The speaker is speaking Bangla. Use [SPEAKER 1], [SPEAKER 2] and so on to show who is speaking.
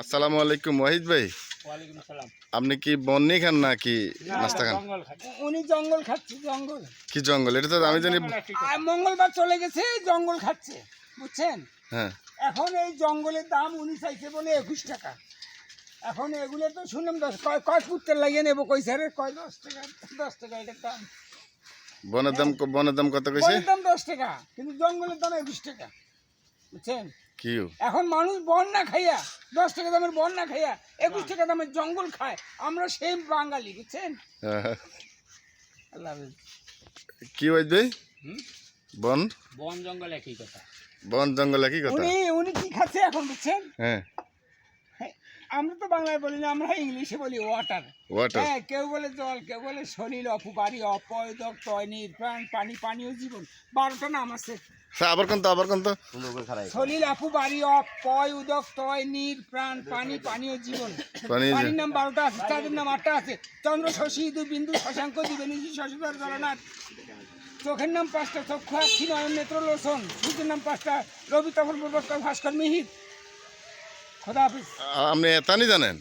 [SPEAKER 1] আসসালামু আলাইকুম ওয়াহিদ ভাই। আপনি কি বন্নি খান নাকি নাস্তা খান?
[SPEAKER 2] উনি জঙ্গল খাচ্ছে জঙ্গল।
[SPEAKER 1] কি জঙ্গল? এটা তো আমি জানি
[SPEAKER 2] মঙ্গলবার চলে গেছে জঙ্গল খাচ্ছে। বুঝছেন?
[SPEAKER 1] হ্যাঁ।
[SPEAKER 2] এখন এই জঙ্গলের দাম উনি চাইছে বলে একুশ টাকা। এখন এগুলো তো শুনলাম দশ কয় কয় ফুটের লাগিয়ে নেব কই স্যার কয় দশ টাকা? দশ টাকা এটার দাম।
[SPEAKER 1] বনের দাম বনের দাম কত কইছে?
[SPEAKER 2] বনের দাম দশ টাকা কিন্তু জঙ্গলের দাম একুশ টাকা। বুঝছেন?
[SPEAKER 1] কি?
[SPEAKER 2] এখন মানুষ বন না খাইয়া দশ টাকা দামের বন না খাইয়া একুশ টাকা দামের জঙ্গল খায়। আমরা সেম বাঙালি বুঝছেন? আল্লাহ
[SPEAKER 1] কি
[SPEAKER 3] হুম?
[SPEAKER 1] বন?
[SPEAKER 3] বন জঙ্গল একই কথা।
[SPEAKER 1] বন জঙ্গল একই কথা?
[SPEAKER 2] উনি উনি কি খাচ্ছে এখন বুঝছেন?
[SPEAKER 1] হ্যাঁ
[SPEAKER 2] হ্যাঁ, আমরা তো বাংলায় বলি না আমরা ইংলিশে বলি ওয়াটার হ্যাঁ কেউ বলে জল কেউ বলে শরীর অপকারী অপয়দক টয়নির প্রাণ পানি পানীয় জীবন। বারোটা নাম আছে।
[SPEAKER 1] আবার কোন তো আবার কোন তো?
[SPEAKER 2] সলিল আপু বাড়ি অপয় উদক তয় নীর প্রাণ পানি পানীয় জীবন। পানির নাম বারোটা আছে চাঁদের নাম আটটা আছে। চন্দ্র শশী ইদু বিন্দু শশাঙ্ক দিবেনিশি শশধর জগন্নাথ। চোখের নাম পাঁচটা চক্ষু আক্ষি নয়ন নেত্র লোচন। সূর্যের নাম পাঁচটা রবি প্রবক্তা ভাস্কর মিহির।
[SPEAKER 1] আপনি এতানি জানেন?